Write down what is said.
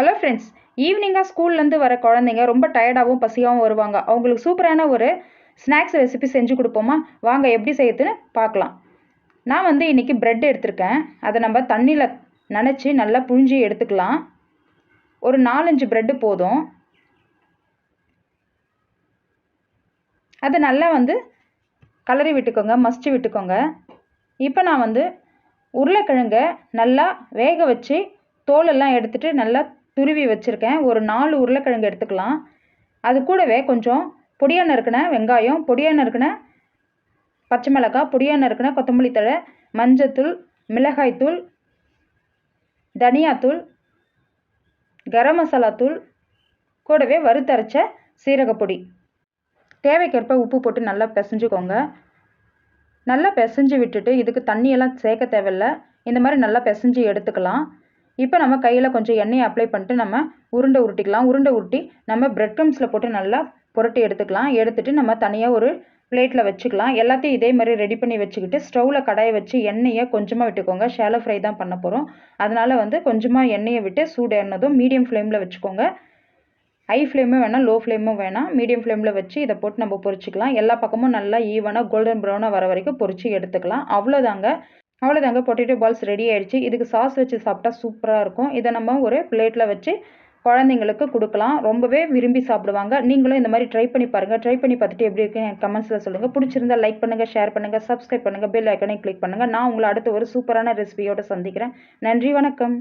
Hello friends ஈவினிங்காக ஸ்கூல்லேருந்து வர குழந்தைங்க ரொம்ப டயர்டாகவும் பசியாகவும் வருவாங்க. அவங்களுக்கு சூப்பரான ஒரு ஸ்நாக்ஸ் ரெசிபி செஞ்சு கொடுப்போமா? வாங்க எப்படி செய்யுதுன்னு பார்க்கலாம். நான் வந்து இன்றைக்கி ப்ரெட் எடுத்திருக்கேன். அதை நம்ம தண்ணியில் நனைச்சி நல்லா புழிஞ்சி எடுத்துக்கலாம். ஒரு நாலஞ்சு ப்ரெட்டு போதும். அதை நல்லா வந்து கலரி விட்டுக்கோங்க மஸ்ட்டு விட்டுக்கோங்க. இப்போ நான் வந்து உருளைக்கிழங்க நல்லா வேக வச்சு தோலெல்லாம் எடுத்துகிட்டு நல்லா துருவி வச்சுருக்கேன். ஒரு நாலு உருளைக்கிழங்கு எடுத்துக்கலாம். அது கூடவே கொஞ்சம் பொடியாக நறுக்கின வெங்காயம் பொடியாக நறுக்கின பச்சை மிளகாய் பொடியாக நறுக்கின கொத்தமல்லி தழை மஞ்சத்தூள் மிளகாய்த்தூள் தனியாத்தூள் கரம் மசாலா தூள் கூடவே வறுத்தரைச்ச சீரகப்பொடி தேவைக்கேற்ப உப்பு போட்டு நல்லா பிசைஞ்சுக்கோங்க. நல்லா பிசைஞ்சு விட்டுட்டு இதுக்கு தண்ணியெல்லாம் சேர்க்க தேவையில்ல. இந்த மாதிரி நல்லா பிசைஞ்சு எடுத்துக்கலாம். இப்போ நம்ம கையில் கொஞ்சம் எண்ணெயை அப்ளை பண்ணிட்டு நம்ம உருண்டை உருட்டிக்கலாம். உருண்டை உருட்டி நம்ம பிரெட் க்ரம்ஸில் போட்டு நல்லா புரட்டி எடுத்துக்கலாம். எடுத்துகிட்டு நம்ம தனியாக ஒரு பிளேட்டில் வச்சுக்கலாம். எல்லாத்தையும் இதே மாதிரி ரெடி பண்ணி வச்சுக்கிட்டு ஸ்டவ்வில் கடாயை வச்சு எண்ணெயை கொஞ்சமாக விட்டுக்கோங்க. ஷேலோ ஃப்ரை தான் பண்ண போகிறோம் அதனால் வந்து கொஞ்சமாக எண்ணெயை விட்டு சூடேறினதும் மீடியம் ஃப்ளேமில் வச்சுக்கோங்க. ஹை ஃப்ளேமும் வேணாம் லோ ஃப்ளேமும் வேணாம். மீடியம் ஃப்ளேமில் வச்சு இதை போட்டு நம்ம பொரிச்சிக்கலாம். எல்லா பக்கமும் நல்லா ஈவனாக கோல்டன் ப்ரௌனாக வர வரைக்கும் பொரிச்சு எடுத்துக்கலாம். அவ்வளோதாங்க அவ்வளோதாங்க பொட்டேட்டோ பால்ஸ் ரெடி ஆகிடுச்சு இதுக்கு சாஸ் வச்சு சாப்பிட்டா சூப்பராக இருக்கும். இதை நம்ம ஒரு பிளேட்டில் வச்சு குழந்தைங்களுக்கு கொடுக்கலாம். ரொம்பவே விரும்பி சாப்பிடுவாங்க. நீங்களும் இந்த மாதிரி ட்ரை பண்ணி பாருங்கள் ட்ரை பண்ணி பார்த்துட்டு எப்படி இருக்கு கமெண்ட்ஸில் சொல்லுங்கள் பிடிச்சிருந்தா லைக் பண்ணுங்கள் ஷேர் பண்ணுங்கள் சப்ஸ்கிரைப் பண்ணுங்கள் பெல் ஐக்கனையும் கிளிக் பண்ணுங்கள் நான் உங்களை அடுத்த ஒரு சூப்பரான ரெசிபியோடு சந்திக்கிறேன். நன்றி வணக்கம்.